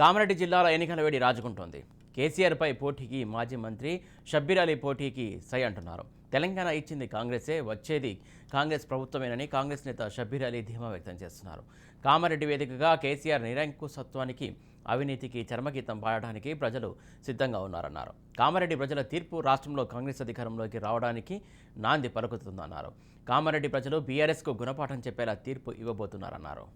కామారెడ్డి జిల్లాలో ఎన్నికల వేడి రాజుకుంటోంది. కేసీఆర్పై పోటీకి మాజీ మంత్రి షబ్బీర్ అలీ పోటీకి సై అంటున్నారు. తెలంగాణ ఇచ్చింది కాంగ్రెసే వచ్చేది కాంగ్రెస్ ప్రభుత్వమేనని కాంగ్రెస్ నేత షబ్బీర్ అలీ ధీమా వ్యక్తం చేస్తున్నారు. కామారెడ్డి వేదికగా కేసీఆర్ నిరంకుశత్వానికి అవినీతికి చర్మగీతం పాడడానికి ప్రజలు సిద్ధంగా ఉన్నారన్నారు. కామారెడ్డి ప్రజల తీర్పు రాష్ట్రంలో కాంగ్రెస్ అధికారంలోకి రావడానికి నాంది పలుకుతుందన్నారు. కామారెడ్డి ప్రజలు బీఆర్ఎస్కు గుణపాఠం చెప్పేలా తీర్పు ఇవ్వబోతున్నారన్నారు.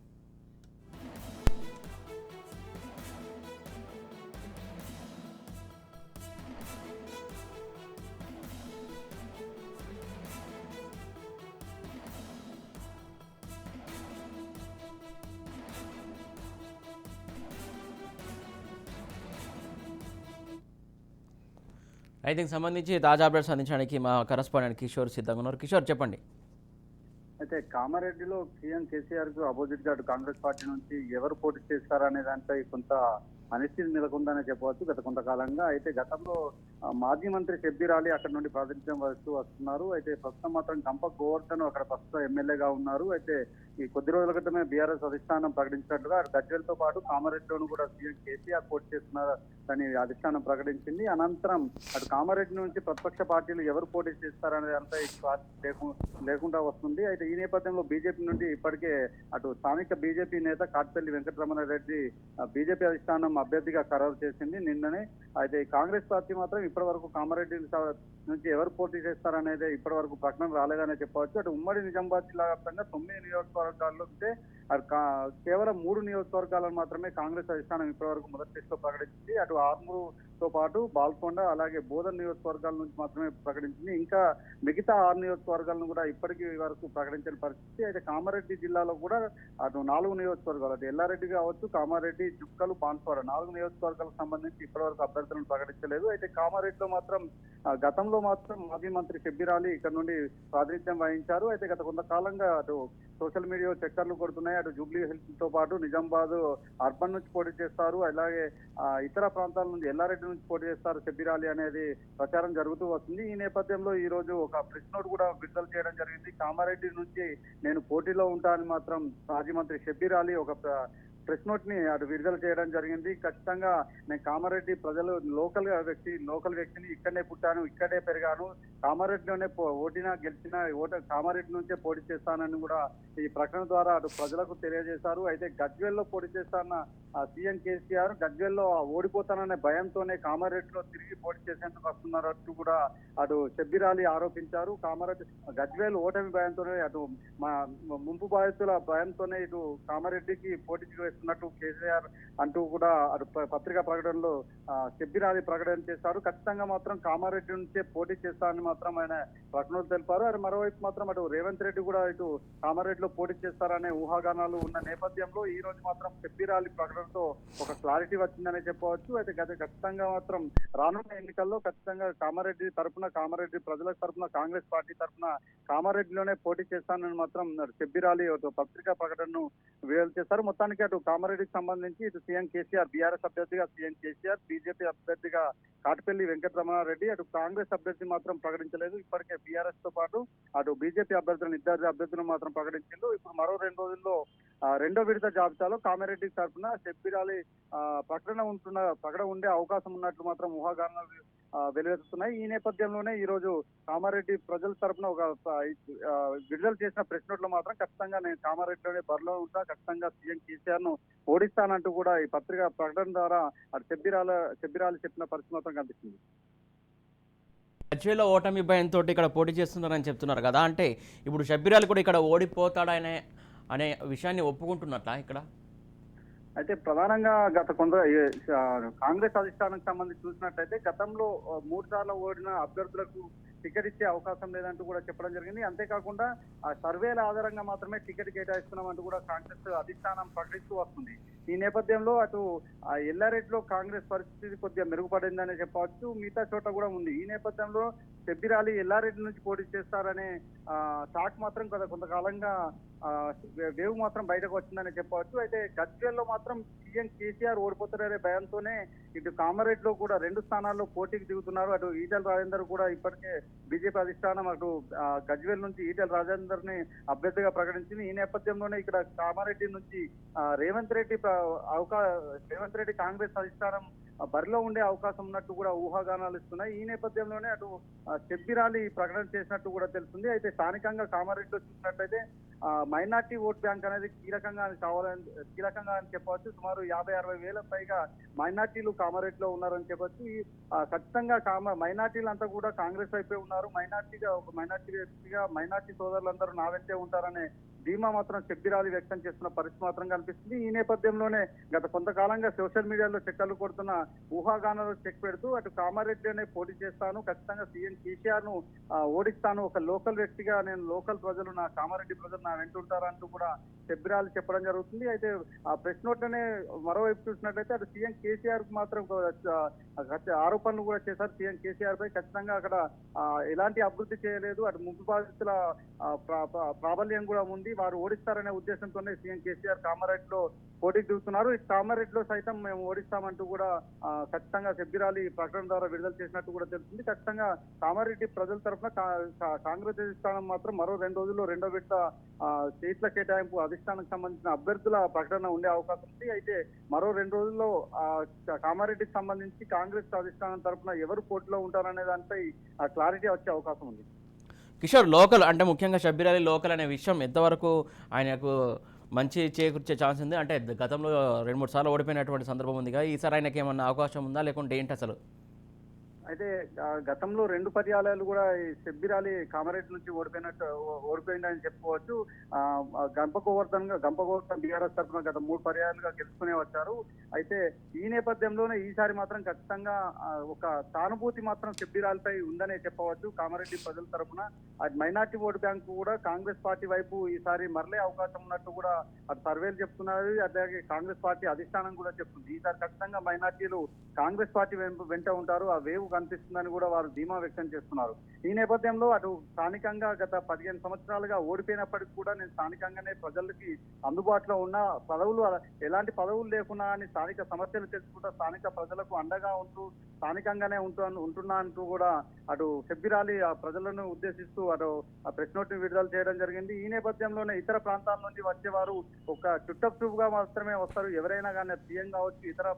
అయితే దీనికి సంబంధించి తాజా అప్డేట్స్ అందించడానికి మా కరస్పాండెంట్ కిషోర్ సిద్ధంగా ఉన్నారు కిషోర్ చెప్పండి. అయితే కామారెడ్డిలో సీఎం కేసీఆర్కు అపోజిట్గా కాంగ్రెస్ పార్టీ నుంచి ఎవరు పోటీ చేస్తారనే దానిపై కొంత అనిశ్చితి నెలకొందనే చెప్పవచ్చు. గత కొంతకాలంగా అయితే గతంలో మాజీ మంత్రి షబ్బీర్ అలీ అక్కడ నుండి ప్రాతినిధ్యం వస్తూ వస్తున్నారు. అయితే ప్రస్తుతం మాత్రం కంప గోవర్ధన్ అక్కడ ప్రస్తుతం ఎమ్మెల్యేగా ఉన్నారు. అయితే ఈ కొద్ది రోజుల క్రితమే బీఆర్ఎస్ అధిష్టానం ప్రకటించినట్లుగా అటు గజ్వేల్తో పాటు కామారెడ్డిలోను కూడా సీఎం కేసీఆర్ పోటీ చేస్తున్నారు అని అధిష్టానం ప్రకటించింది. అనంతరం అటు కామారెడ్డి నుంచి ప్రతిపక్ష పార్టీలు ఎవరు పోటీ చేస్తారనేది అంతా లేకు- లేకుండా వస్తుంది. అయితే ఈ నేపథ్యంలో బీజేపీ నుండి ఇప్పటికే అటు స్థానిక బీజేపీ నేత కాటిపల్లి వెంకటరమణ రెడ్డి బీజేపీ అధిష్టానం అభ్యర్థిగా ఖరారు చేసింది నిన్ననే. అయితే కాంగ్రెస్ పార్టీ మాత్రం ఇప్పటి వరకు కామారెడ్డి నుంచి ఎవరు పోటీ చేస్తారనేది ఇప్పటి వరకు ప్రకటన రాలేదనే చెప్పవచ్చు. అటు ఉమ్మడి నిజామాబాద్ జిల్లా వ్యాప్తంగా తొమ్మిది నియోజకవర్గాల్లో ఉంటే అటు కేవలం మూడు నియోజకవర్గాలను మాత్రమే కాంగ్రెస్ అధిష్టానం ఇప్పటివరకు మొదటి లిస్టులో ప్రకటించింది. అటు తో పాటు బాల్కొండ అలాగే బోధన్ నియోజకవర్గాల నుంచి మాత్రమే ప్రకటించింది. ఇంకా మిగతా ఆరు నియోజకవర్గాలను కూడా ఇప్పటికీ వరకు ప్రకటించిన పరిస్థితి. అయితే కామారెడ్డి జిల్లాలో కూడా అటు నాలుగు నియోజకవర్గాలు అటు ఎల్లారెడ్డి కావచ్చు కామారెడ్డి చుక్కలు బాన్స్వాడ నాలుగు నియోజకవర్గాలకు సంబంధించి ఇప్పటివరకు అభ్యర్థులను ప్రకటించలేదు. అయితే కామారెడ్డిలో మాత్రం గతంలో మాత్రం మాజీ మంత్రి షబ్బీర్ అలీ ఇక్కడ నుండి ప్రాతినిధ్యం వహించారు. అయితే గత కొంతకాలంగా అటు సోషల్ మీడియా చక్కర్లు కొడుతున్నాయి. అటు జూబ్లీ హిల్స్తో పాటు నిజామాబాద్ అర్బన్ నుంచి పోటీ చేస్తారు. అలాగే ఇతర ప్రాంతాల నుంచి ఎల్లారెడ్డి నుంచి పోటీ చేస్తారు షబ్బీర్ అలీ అనేది ప్రచారం జరుగుతూ వస్తుంది. ఈ నేపథ్యంలో ఈ రోజు ఒక ప్రెస్ నోట్ కూడా విడుదల చేయడం జరిగింది. కామారెడ్డి నుంచి నేను పోటీలో ఉంటానని మాత్రం మాజీ మంత్రి షబ్బీర్ అలీ ఒక ప్రెస్ నోట్ని అటు విడుదల చేయడం జరిగింది. ఖచ్చితంగా నేను కామారెడ్డి ప్రజలు లోకల్ వ్యక్తి లోకల్ వ్యక్తిని ఇక్కడనే పుట్టాను ఇక్కడే పెరిగాను. కామారెడ్డిలోనే పో- ఓటినా గెలిచినా ఓట కామారెడ్డి నుంచే పోటీ చేస్తానని కూడా ఈ ప్రకటన ద్వారా అటు ప్రజలకు తెలియజేశారు. అయితే గజ్వేల్లో పోటీ చేస్తానన్న సీఎం కేసీఆర్ గజ్వేల్లో ఓడిపోతాననే భయంతోనే కామారెడ్డిలో తిరిగి పోటీ చేసేందుకు వస్తున్నారట్టు కూడా అటు షబ్బీరాలి ఆరోపించారు. కామారెడ్డి గజ్వేల్ ఓటమి భయంతోనే అటు మా ముంపు బాధితుల భయంతోనే ఇటు కామారెడ్డికి పోటీ చేస్తున్నట్టు కేసీఆర్ అంటూ కూడా అటు ప- పత్రికా ప్రకటనలో ఆ, ప్రకటన చేశారు. ఖచ్చితంగా మాత్రం కామారెడ్డి నుంచే పోటీ చేస్తారని మాత్రం ఆయన ప్రకటనలు తెలిపారు. అది మరోవైపు మాత్రం అటు రేవంత్ రెడ్డి కూడా ఇటు కామారెడ్డిలో పోటీ చేస్తారనే ఊహాగానాలు ఉన్న నేపథ్యంలో ఈ రోజు మాత్రం షబ్బీరాలి ప్రకటనతో ఒక క్లారిటీ వచ్చిందనే చెప్పవచ్చు. అయితే గత ఖచ్చితంగా మాత్రం రానున్న ఎన్నికల్లో ఖచ్చితంగా కామారెడ్డి తరఫున కామారెడ్డి ప్రజల తరపున కాంగ్రెస్ పార్టీ తరపున కామారెడ్డిలోనే పోటీ చేస్తానని మాత్రం షబ్బీరాలి పత్రికా ప్రకటనను విడుదల చేస్తారు మొత్తానికి అటు కామారెడ్డికి సంబంధించి ఇటు సీఎం కేసీఆర్ బీఆర్ఎస్ అభ్యర్థిగా సీఎం కేసీఆర్ బీజేపీ అభ్యర్థిగా కాటిపల్లి వెంకటరమణారెడ్డి అటు కాంగ్రెస్ అభ్యర్థి మాత్రం ప్రకటించలేదు. ఇప్పటికే బీఆర్ఎస్తో పాటు అటు బీజేపీ అభ్యర్థులను ఇద్దరు అభ్యర్థులను మాత్రం ప్రకటించిండు ఇప్పుడు మరో రెండు రోజుల్లో రెండో విడత జాబితాలో కామారెడ్డి తరఫున చెప్పిరాలి ప్రకటన ఉంటున్న ప్రకటన ఉండే అవకాశం ఉన్నట్లు మాత్రం ఊహాగానాలు వెలువెత్తుతున్నాయి. ఈ నేపథ్యంలోనే ఈ రోజు కామారెడ్డి ప్రజల తరఫున ఒక విడుదల చేసిన ప్రెస్ నోట్లో మాత్రం ఖచ్చితంగా నేను కామారెడ్డిలోనే బరిలో ఉంటా ఖచ్చితంగా సీఎం కేసీఆర్ను ఓడిస్తానంటూ కూడా ఈ పత్రిక ప్రకటన ద్వారా అటు చెబ్బిరాల చెబ్బిరాలు చెప్పిన పరిస్థితి మాత్రం కనిపిస్తుంది. గజ్వేల్లో ఓటమి భయంతో ఇక్కడ పోటీ చేస్తున్నారని చెప్తున్నారు కదా. అంటే ఇప్పుడు షబ్బీరాలు కూడా ఇక్కడ ఓడిపోతాడనే అనే విషయాన్ని ఒప్పుకుంటున్నట్లా ఇక్కడ? అయితే ప్రధానంగా గత కొంత కాంగ్రెస్ అధిష్టానం సంబంధించి చూసినట్లయితే గతంలో మూడు సార్లు ఓడిన అభ్యర్థులకు టికెట్ ఇచ్చే అవకాశం లేదంటూ కూడా చెప్పడం జరిగింది. అంతేకాకుండా ఆ సర్వేల ఆధారంగా మాత్రమే టికెట్ కేటాయిస్తున్నామంటూ కూడా కాంగ్రెస్ అధిష్టానం ప్రకటిస్తూ వస్తుంది. ఈ నేపథ్యంలో అటు ఆ ఎల్లారెడ్డిలో కాంగ్రెస్ పరిస్థితి కొద్దిగా మెరుగుపడిందనే చెప్పవచ్చు. మిగతా చోట కూడా ఉంది. ఈ నేపథ్యంలో షబ్బీరాలి ఎల్లారెడ్డి నుంచి పోటీ చేస్తారనే టాక్ మాత్రం కొంత కొంతకాలంగా ఆ, వేవ్ మాత్రం బయటకు వచ్చిందని చెప్పవచ్చు. అయితే గజ్వేల్లో మాత్రం సీఎం కేసీఆర్ ఓడిపోతారనే భయంతోనే ఇటు కామారెడ్డిలో కూడా రెండు స్థానాల్లో పోటీకి దిగుతున్నారు. అటు ఈటెల రాజేందర్ కూడా ఇప్పటికే బీజేపీ అధిష్టానం అటు గజ్వేల్ నుంచి ఈటెల రాజేందర్ని అభ్యర్థిగా ప్రకటించింది. ఈ నేపథ్యంలోనే ఇక్కడ కామారెడ్డి నుంచి రేవంత్ రెడ్డి అవకా రేవంత్ రెడ్డి కాంగ్రెస్ అధిష్టానం బరిలో ఉండే అవకాశం ఉన్నట్టు కూడా ఊహాగానాలు ఇస్తున్నాయి. ఈ నేపథ్యంలోనే అటు చెబ్బిరాలి ప్రకటన చేసినట్టు కూడా తెలుస్తుంది. అయితే స్థానికంగా కామారెడ్డిలో చూసినట్లయితే మైనార్టీ ఓట్ బ్యాంక్ అనేది కీలకంగా అని కావాలని కీలకంగా అని చెప్పవచ్చు. సుమారు యాభై అరవై వేల పైగా మైనార్టీలు కామారెడ్డిలో ఉన్నారని చెప్పొచ్చు. ఈ ఖచ్చితంగా కామ మైనార్టీలు అంతా కూడా కాంగ్రెస్ వైపే ఉన్నారు. మైనార్టీగా ఒక మైనార్టీగా మైనార్టీ సోదరులందరూ నా వెంటే ఉంటారనే ధీమా మాత్రం చెబ్బిరాలి వ్యక్తం చేస్తున్న పరిస్థితి మాత్రం కనిపిస్తుంది. ఈ నేపథ్యంలోనే గత కొంతకాలంగా సోషల్ మీడియాలో చెక్కలు కొడుతున్న ఊహాగానాలు చెక్ పెడుతూ అటు కామారెడ్డి అనే పోటీ చేస్తాను ఖచ్చితంగా సీఎం కేసీఆర్ను ఓడిస్తాను. ఒక లోకల్ వ్యక్తిగా నేను లోకల్ ప్రజలు నా కామారెడ్డి ప్రజలు నా వెంటుంటారంటూ కూడా చెబ్బిరాలు చెప్పడం జరుగుతుంది. అయితే ఆ ప్రెస్ నోట్ మరోవైపు చూసినట్లయితే అటు సీఎం కేసీఆర్కు మాత్రం ఆరోపణలు కూడా చేశారు. సీఎం కేసీఆర్ పై ఖచ్చితంగా అక్కడ ఎలాంటి అభివృద్ధి చేయలేదు. అటు ముంపు బాధితుల ప్రా- ప్రాబల్యం కూడా ఉంది. వారు ఓడిస్తారనే ఉద్దేశంతోనే సీఎం కేసీఆర్ కామారెడ్డిలో పోటీకి దిగుతున్నారు. ఈ కామారెడ్డిలో సైతం మేము ఓడిస్తామంటూ కూడా ఖచ్చితంగా సెబ్బిరాలి ప్రకటన ద్వారా విడుదల చేసినట్టు కూడా తెలుస్తుంది. ఖచ్చితంగా కామారెడ్డి ప్రజల తరఫున కా- కా- కాంగ్రెస్ అధిష్టానం మాత్రం మరో రెండు రోజుల్లో రెండో విడత సీట్ల కేటాయింపు అధిష్టానానికి సంబంధించిన అభ్యర్థుల ప్రకటన ఉండే అవకాశం ఉంది. అయితే మరో రెండు రోజుల్లో కామారెడ్డికి సంబంధించి కాంగ్రెస్ అధిష్టానం తరఫున ఎవరు పోటీలో ఉంటారనే దానిపై క్లారిటీ వచ్చే అవకాశం ఉంది. కిషోర్ లోకల్ అంటే ముఖ్యంగా షబ్బీర్ అలీ లోకల్ అనే విషయం ఎంతవరకు ఆయనకు మంచి చేకూర్చే ఛాన్స్ ఉంది? అంటే గతంలో రెండు మూడు సార్లు ఓడిపోయినటువంటి సందర్భం ఉందిగా ఈసారి ఆయనకి ఏమన్నా అవకాశం ఉందా? లేకుంటే ఏంటి అసలు? అయితే గతంలో రెండు పర్యాయాలు కూడా ఈ సెబ్బిరాలి కామారెడ్డి నుంచి ఓడిపోయినట్టు ఓడిపోయిందని చెప్పుకోవచ్చు. ఆ, ఆ, గంప గోవర్ధన్గా గంప గోవర్ధన్ బీఆర్ఎస్ తరఫున గత మూడు పర్యాయాలుగా గెలుచుకునే వచ్చారు. అయితే ఈ నేపథ్యంలోనే ఈసారి మాత్రం ఖచ్చితంగా ఒక సానుభూతి మాత్రం సెబ్బిరాలపై ఉందనే చెప్పవచ్చు. కామారెడ్డి ప్రజల తరఫున అది మైనార్టీ ఓటు బ్యాంకు కూడా కాంగ్రెస్ పార్టీ వైపు ఈసారి మరలే అవకాశం ఉన్నట్టు కూడా అటు సర్వేలు చెప్తున్నారు. అలాగే కాంగ్రెస్ పార్టీ అధిష్టానం కూడా చెప్తుంది. ఈసారి ఖచ్చితంగా మైనార్టీలు కాంగ్రెస్ పార్టీ వెంట- వెంట ఉంటారు. ఆ వేవ్ కనిపిస్తుందని కూడా వారు ధీమా వ్యక్తం చేస్తున్నారు. ఈ నేపథ్యంలో అటు స్థానికంగా గత పదిహేను సంవత్సరాలుగా ఓడిపోయినప్పటికీ కూడా నేను స్థానికంగానే ప్రజలకి అందుబాటులో ఉన్న పదవులు అలా- ఎలాంటి పదవులు లేకున్నా అని స్థానిక సమస్యలు తెలుసుకుంటూ స్థానిక ప్రజలకు అండగా ఉంటూ స్థానికంగానే ఉంటూ ఉంటున్నా అంటూ కూడా అటు సెబ్బిరాలి ఆ ప్రజలను ఉద్దేశిస్తూ అటు ఆ ప్రెస్ నోట్ విడుదల చేయడం జరిగింది. ఈ నేపథ్యంలోనే ఇతర ప్రాంతాల నుంచి వచ్చేవారు ఒక చుట్టప్ చూపుగా మాత్రమే వస్తారు. ఎవరైనా కానీ సీఎం కావచ్చు ఇతర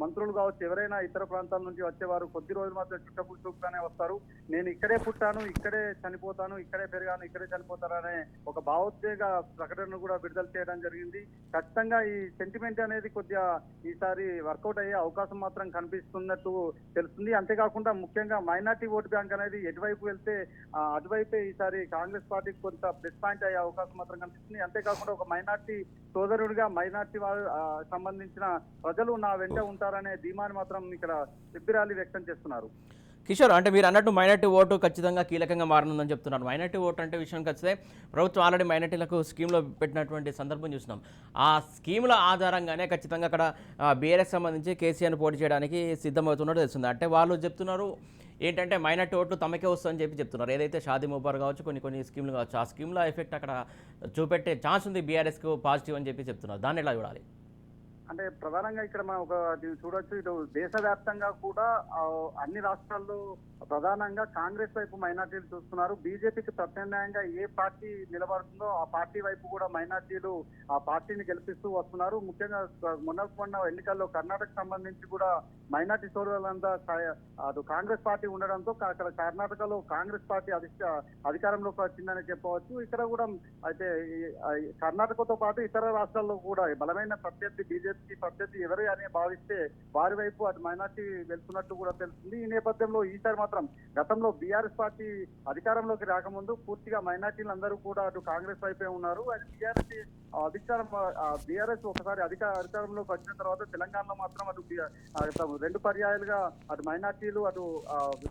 మంత్రులు కావచ్చు ఎవరైనా ఇతర ప్రాంతాల నుంచి వచ్చేవారు కొద్ది రోజులు మాత్రం చుట్టపు చూపుగానే వస్తారు. నేను ఇక్కడే పుట్టాను ఇక్కడే చనిపోతాను ఇక్కడే పెరిగాను ఇక్కడే చనిపోతాననే ఒక భావోద్వేగ ప్రకటనను కూడా విడుదల చేయడం జరిగింది. ఖచ్చితంగా ఈ సెంటిమెంట్ అనేది కొద్దిగా ఈసారి వర్కౌట్ అయ్యే అవకాశం మాత్రం కనిపిస్తున్నట్టు తెలుస్తుంది. అంతేకాకుండా ముఖ్యంగా మైనార్టీ ఓటు బ్యాంక్ అనేది ఎటువైపు వెళ్తే అటువైపే ఈసారి కాంగ్రెస్ పార్టీకి కొంత ప్లస్ పాయింట్ అయ్యే అవకాశం మాత్రం కనిపిస్తుంది. అంతేకాకుండా ఒక మైనార్టీ సోదరుడిగా మైనార్టీ వారు సంబంధించిన ప్రజలు నా వెంట ఉంటారనే ధీమాని మాత్రం ఇక్కడ సిబ్బిరాలి వ్యక్తం చేస్తున్నారు. కిషోర్ అంటే మీరు అన్నట్టు మైనార్టీ ఓటు ఖచ్చితంగా కీలకంగా మారనుందని చెప్తున్నారు. మైనార్టీ ఓటు అంటే విషయానికి వస్తే ప్రభుత్వం ఆల్రెడీ మైనార్టీలకు స్కీమ్లో పెట్టినటువంటి సందర్భం చూసినాం ఆ స్కీముల ఆధారంగానే ఖచ్చితంగా అక్కడ బీఆర్ఎస్ సంబంధించి కేసీఆర్ని పోటీ చేయడానికి సిద్ధమవుతున్నట్టు తెలుస్తుంది. అంటే వాళ్ళు చెప్తున్నారు ఏంటంటే మైనార్టీ ఓట్లు తమకే వస్తుందని చెప్పి చెప్తున్నారు. ఏదైతే షాదీ ముబార్ కావచ్చు కొన్ని కొన్ని స్కీమ్లు కావచ్చు ఆ స్కీమ్ల ఎఫెక్ట్ అక్కడ చూపెట్టే ఛాన్స్ ఉంది బీఆర్ఎస్కు పాజిటివ్ అని చెప్పి చెప్తున్నారు. దాన్ని ఎలా చూడాలి? అంటే ప్రధానంగా ఇక్కడ మనం ఒక చూడొచ్చు. ఇటు దేశవ్యాప్తంగా కూడా అన్ని రాష్ట్రాల్లో ప్రధానంగా కాంగ్రెస్ వైపు మైనార్టీలు చూస్తున్నారు. బీజేపీకి ప్రత్యామ్నాయంగా ఏ పార్టీ నిలబడుతుందో ఆ పార్టీ వైపు కూడా మైనార్టీలు ఆ పార్టీని గెలిపిస్తూ వస్తున్నారు. ముఖ్యంగా మొన్న మొన్న ఎన్నికల్లో కర్ణాటక సంబంధించి కూడా మైనార్టీ సోదరులంతా కా- అటు కాంగ్రెస్ పార్టీ ఉండడంతో అక్కడ కర్ణాటకలో కాంగ్రెస్ పార్టీ అధిష్ట అధికారంలోకి వచ్చిందని చెప్పవచ్చు. ఇక్కడ కూడా అయితే ఈ- కర్ణాటకతో పాటు ఇతర రాష్ట్రాల్లో కూడా బలమైన ప్రత్యర్థి బీజేపీ ప్రత్యర్థి ఎవరు అని భావిస్తే వారి వైపు అటు మైనార్టీ వెళ్తున్నట్టు కూడా తెలుస్తుంది. ఈ నేపథ్యంలో ఈసారి మాత్రం గతంలో బీఆర్ఎస్ పార్టీ అధికారంలోకి రాకముందు పూర్తిగా మైనార్టీలు అందరూ కూడా అటు కాంగ్రెస్ వైపే ఉన్నారు. అది బీఆర్ఎస్ అధికారం బీఆర్ఎస్ ఒకసారి అధిక అధికారంలోకి వచ్చిన తర్వాత తెలంగాణలో మాత్రం అటు బి- రెండు పర్యాయాలుగా అటు మైనార్టీలు అటు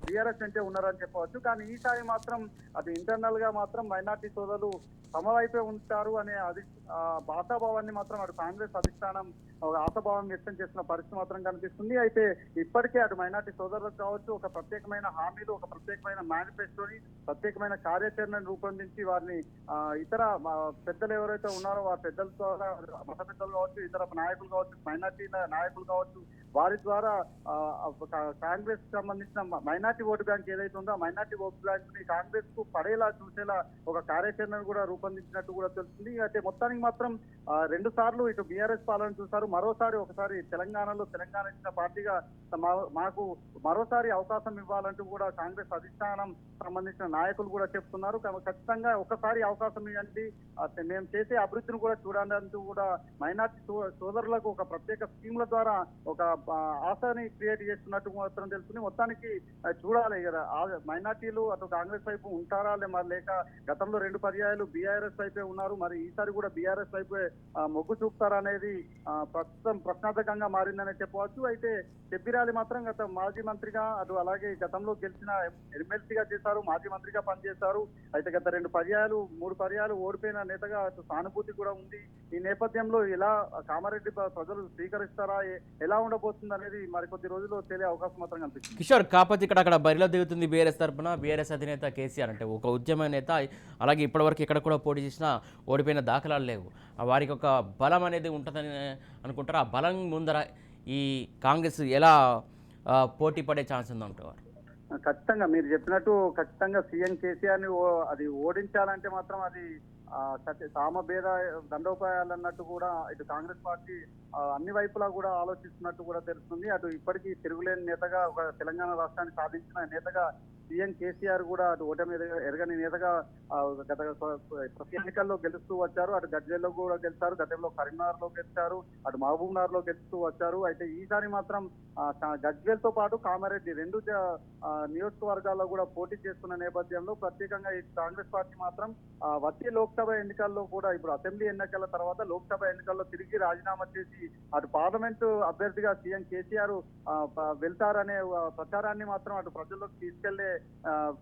బీఆర్ఎస్ అంటే ఉన్నారని చెప్పవచ్చు. కానీ ఈసారి మాత్రం అటు ఇంటర్నల్గా మాత్రం మైనార్టీ సోదరులు తమ వైపే ఉంటారు అనే అది భాషాభావాన్ని మాత్రం అటు కాంగ్రెస్ అధిష్టానం ఒక ఆశాభావం వ్యక్తం చేసిన పరిస్థితి మాత్రం కనిపిస్తుంది. అయితే ఇప్పటికే అటు మైనార్టీ సోదరులకు కావచ్చు ఒక ప్రత్యేకమైన హామీలు ఒక ప్రత్యేకమైన మేనిఫెస్టోని ప్రత్యేకమైన కార్యాచరణను రూపొందించి వారిని ఇతర పెద్దలు ఎవరైతే ఉన్నారో ఆ పెద్దల ద్వారా మత పెద్దలు కావచ్చు ఇతర నాయకులు కావచ్చు మైనార్టీ నాయకులు కావచ్చు వారి ద్వారా ఒక కాంగ్రెస్ సంబంధించిన మైనార్టీ ఓటు బ్యాంక్ ఏదైతే ఉందో మైనార్టీ ఓటు బ్యాంక్ని కాంగ్రెస్కు పడేలా చూసేలా ఒక కార్యాచరణను కూడా రూపొందించినట్టు కూడా తెలుస్తుంది. అయితే మొత్తానికి మాత్రం రెండు సార్లు ఇటు బీఆర్ఎస్ పాలన చూసారు మరోసారి ఒకసారి తెలంగాణలో తెలంగాణ ఇచ్చిన పార్టీగా మా- మాకు మరోసారి అవకాశం ఇవ్వాలంటూ కూడా కాంగ్రెస్ అధిష్టానం సంబంధించిన నాయకులు కూడా చెప్తున్నారు. ఖచ్చితంగా ఒకసారి అవకాశం ఇవ్వండి. మేము చేసే అభివృద్ధిని కూడా చూడండి కూడా మైనార్టీ సోదరులకు ఒక ప్రత్యేక స్కీముల ద్వారా ఒక ఆశని క్రియేట్ చేస్తున్నట్టు మాత్రం తెలుసుకుని మొత్తానికి చూడాలి కదా. మైనార్టీలు అటు కాంగ్రెస్ వైపు ఉంటారా లే మరి లేక గతంలో రెండు పర్యాయాలు బీఆర్ఎస్ వైపే ఉన్నారు. మరి ఈసారి కూడా బీఆర్ఎస్ వైపే మొగ్గు చూపుతారా అనేది ప్రస్తుతం ప్రశ్నార్థకంగా మారిందనే చెప్పవచ్చు. అయితే చెబ్బిరాలి మాత్రం గత మాజీ మంత్రిగా అటు అలాగే గతంలో గెలిచిన ఎమ్మెల్సీగా చేశారు మాజీ మంత్రిగా పనిచేశారు. అయితే గత రెండు పర్యాయాలు మూడు పర్యాయాలు ఓడిపోయిన నేతగా అటు సానుభూతి కూడా ఉంది. ఈ నేపథ్యంలో ఎలా కామారెడ్డి ప్రజలు స్వీకరిస్తారా? ఎలా ఉండబోతుంది? అనేది మరికొద్ది రోజుల్లో తెలియ అవకాశం మాత్రం కనిపిస్తుంది. కిషోర్ కాకపోతే ఇక్కడ అక్కడ బరిలో దిగుతుంది బీఆర్ఎస్ తరఫున బీఆర్ఎస్ అధినేత కేసీఆర్ అంటే ఒక ఉద్యమ నేత. అలాగే ఇప్పటివరకు ఇక్కడ కూడా పోటీ చేసినా ఓడిపోయిన దాఖలాలు లేవు. వారికి ఒక బలం అనేది ఉంటుందని అనుకుంటారు? ఆ బలం ముందర ఈ కాంగ్రెస్ ఎలా పోటీ పడే ఛాన్స్ ఉందంటారు? ఖచ్చితంగా మీరు చెప్పినట్టు ఖచ్చితంగా సీఎం కేసీఆర్ని ఓ- అది ఓడించాలంటే మాత్రం అది సామభేద దండోపాయాలు అన్నట్టు కూడా ఇటు కాంగ్రెస్ పార్టీ అన్ని వైపులా కూడా ఆలోచిస్తున్నట్టు కూడా తెలుస్తుంది. అటు ఇప్పటికీ తిరుగులేని నేతగా ఒక తెలంగాణ రాష్ట్రాన్ని సాధించిన నేతగా సీఎం కేసీఆర్ కూడా అటు ఓటమి ఎరగని నేతగా గత ప్రతి ఎన్నికల్లో గెలుస్తూ వచ్చారు. అటు గజ్వేల్లో కూడా గెలిచారు గతంలో కరీంనగర్లో గెలిచారు. అటు మహబూబ్ నగర్లో గెలుస్తూ వచ్చారు. అయితే ఈసారి మాత్రం గజ్వేల్తో పాటు కామారెడ్డి రెండు నియోజకవర్గాల్లో కూడా పోటీ చేస్తున్న నేపథ్యంలో ప్రత్యేకంగా ఈ కాంగ్రెస్ పార్టీ మాత్రం వచ్చే లోక్సభ ఎన్నికల్లో కూడా ఇప్పుడు అసెంబ్లీ ఎన్నికల తర్వాత లోక్సభ ఎన్నికల్లో తిరిగి రాజీనామా చేసి అటు పార్లమెంటు అభ్యర్థిగా సీఎం కేసీఆర్ వెళ్తారనే ప్రచారాన్ని మాత్రం అటు ప్రజల్లోకి తీసుకెళ్ళే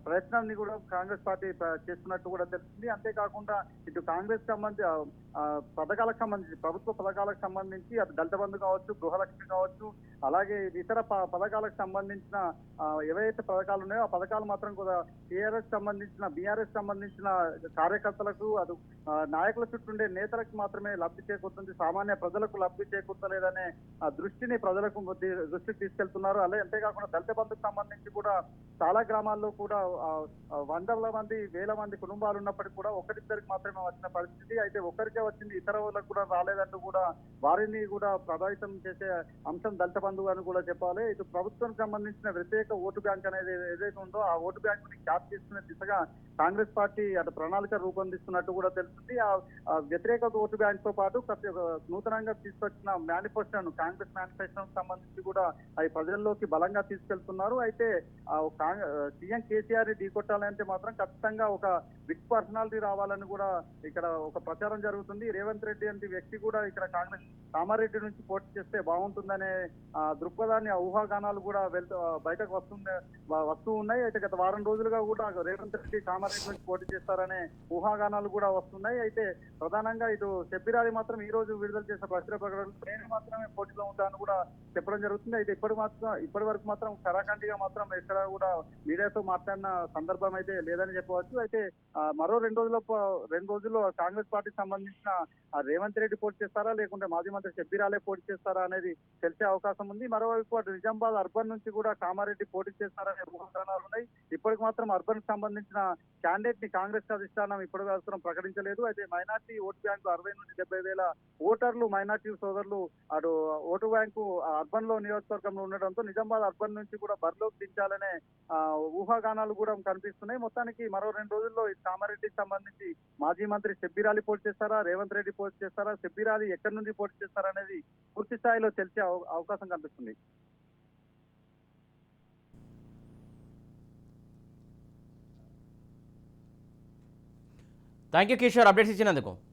ప్రయత్నాన్ని కూడా కాంగ్రెస్ పార్టీ చేస్తున్నట్టు కూడా తెలుస్తుంది. అంతేకాకుండా ఇటు కాంగ్రెస్ సంబంధి పథకాలకు సంబంధించి ప్రభుత్వ పథకాలకు సంబంధించి అటు దళిత బంధు కావచ్చు గృహలక్ష్మి కావచ్చు అలాగే ఇతర ప- పథకాలకు సంబంధించిన ఏవైతే పథకాలు ఉన్నాయో ఆ పథకాలు మాత్రం కూడా టీఆర్ఎస్ సంబంధించిన బీఆర్ఎస్ సంబంధించిన కార్యకర్తలకు అటు నాయకుల చుట్టూండే నేతలకు మాత్రమే లబ్ధి చేకూరుతుంది. సామాన్య ప్రజలకు లబ్ధి చేకూర్తలేదనే దృష్టిని ప్రజలకు దృష్టికి తీసుకెళ్తున్నారు. అలాగే అంతేకాకుండా దళిత బంధుకు సంబంధించి కూడా చాలా గ్రామాలు గ్రామాల్లో కూడా వందల మంది వేల మంది కుటుంబాలు ఉన్నప్పటికీ కూడా ఒకరిద్దరికి మాత్రమే వచ్చిన పరిస్థితి. అయితే ఒకరికే వచ్చింది ఇతర వాళ్ళకు కూడా రాలేదంటూ కూడా వారిని కూడా ప్రభావితం చేసే అంశం దళిత బంధువు అని కూడా చెప్పాలి. ఇటు ప్రభుత్వానికి సంబంధించిన వ్యతిరేక ఓటు బ్యాంక్ అనేది ఏదైతే ఉందో ఆ ఓటు బ్యాంక్ని క్యాప్ చేసుకునే దిశగా కాంగ్రెస్ పార్టీ అటు ప్రణాళిక రూపొందిస్తున్నట్టు కూడా తెలుస్తుంది. ఆ వ్యతిరేక ఓటు బ్యాంక్తో పాటు ప్రతి నూతనంగా తీసుకొచ్చిన మేనిఫెస్టోను కాంగ్రెస్ మేనిఫెస్టోకి సంబంధించి కూడా అవి ప్రజల్లోకి బలంగా తీసుకెళ్తున్నారు. అయితే సీఎం కేసీఆర్ని ఢీకొట్టాలంటే మాత్రం ఖచ్చితంగా ఒక బిగ్ పర్సనాలిటీ రావాలని కూడా ఇక్కడ ఒక ప్రచారం జరుగుతుంది. రేవంత్ రెడ్డి అంటే వ్యక్తి కూడా ఇక్కడ కాంగ్రెస్ కామారెడ్డి నుంచి పోటీ చేస్తే బాగుంటుందనే దృక్పథాన్ని ఆ ఊహాగానాలు కూడా వెళ్తూ బయటకు వస్తుంది వస్తూ ఉన్నాయి. అయితే గత వారం రోజులుగా కూడా రేవంత్ రెడ్డి కామారెడ్డి నుంచి పోటీ చేస్తారనే ఊహాగానాలు కూడా వస్తున్నాయి. అయితే ప్రధానంగా ఇటు చెప్పిరాలి మాత్రం ఈ రోజు విడుదల చేసిన పత్రిక ప్రకటనలు నేను మాత్రమే పోటీలో ఉంటాను కూడా చెప్పడం జరుగుతుంది. అయితే ఇప్పటి మాత్రం ఇప్పటి వరకు మాత్రం కరాఖండిగా మాత్రం ఎక్కడ కూడా మీడియాతో మాట్లాడిన సందర్భం అయితే లేదని చెప్పవచ్చు. అయితే మరో రెండు రోజుల రెండు రోజుల్లో కాంగ్రెస్ పార్టీకి సంబంధించిన రేవంత్ రెడ్డి పోటీ చేస్తారా? లేకుంటే మాజీ మంత్రి చెప్పిరాలే పోటీ చేస్తారా అనేది తెలిసే అవకాశం ఉంది. మరోవైపు అటు నిజామాబాద్ అర్బన్ నుంచి కూడా కామారెడ్డి పోటీ చేస్తారనే ఊహాగానాలు ఉన్నాయి. ఇప్పటికి మాత్రం అర్బన్ సంబంధించిన క్యాండిడేట్ని కాంగ్రెస్ అధిష్టానం ఇప్పటి అవసరం ప్రకటించలేదు. అయితే మైనార్టీ ఓటు బ్యాంకు అరవై నుండి డెబ్బై వేల ఓటర్లు మైనార్టీ సోదరులు అటు ఓటు బ్యాంకు అర్బన్లో నియోజకవర్గంలో ఉండడంతో నిజామాబాద్ అర్బన్ నుంచి కూడా బరిలోకి దించాలనే ఊహాగానాలు కూడా కనిపిస్తున్నాయి. మొత్తానికి మరో రెండు రోజుల్లో ఈ కామారెడ్డికి సంబంధించి మాజీ మంత్రి సెబ్బిరాలి పోటీ చేస్తారా? రేవంత్ రెడ్డి పోటీ చేస్తారా? సెబ్బిరాలి ఎక్కడి నుంచి పోటీ చేస్తారా అనేది పూర్తి స్థాయిలో తెలిసే అవ- అవకాశం కనిపిస్తుంది. థ్యాంక్ యూ కిషోర్ అప్డేట్స్ ఇచ్చినందుకు.